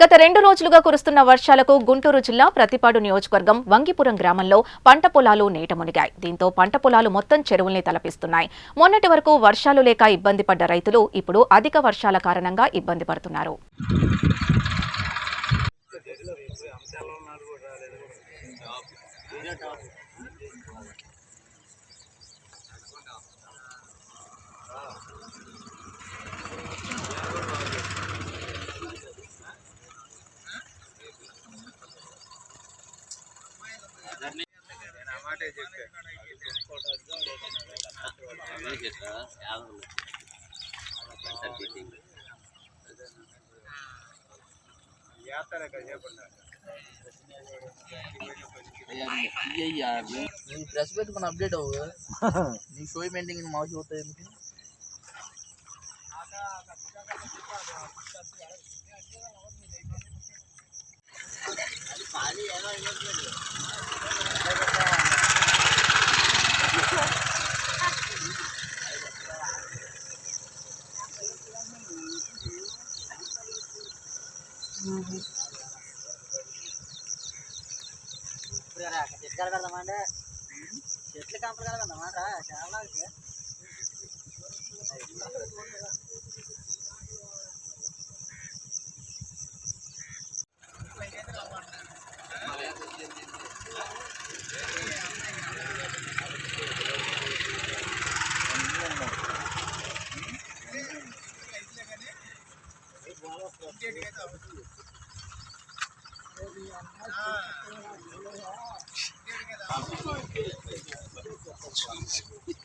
గత రెండు రోజులుగా కురుస్తున్న వర్షాలకు గుంటూరు జిల్లా ప్రతిపాడు నియోజకవర్గం వంగిపురం గ్రామంలో పంట పొలాలు నీట మునిగాయి. దీంతో పంట పొలాలు మొత్తం చెరువుల్ని తలపిస్తున్నాయి. మొన్నటి వరకు వర్షాలు లేక ఇబ్బంది పడ్డ రైతులు ఇప్పుడు అధిక వర్షాల కారణంగా ఇబ్బంది పడుతున్నారు. నువ్వు ప్రెస్ పెట్టుకుని అప్డేట్ అవ్వు నీ షో మెయింటింగ్ మాకు చూస్తాయి ఏమిటి చెట్లు కడదామంటే చెట్లు కంపలు కడదామా రా చాలా Thank you.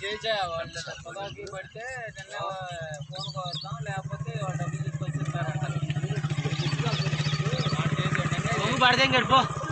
చేసా వాళ్ళ పొగాకి పడితే నిన్న ఫోన్ కొడతాం లేకపోతే వాళ్ళ డబ్బులు తీసుకొచ్చి పడితే గడిపో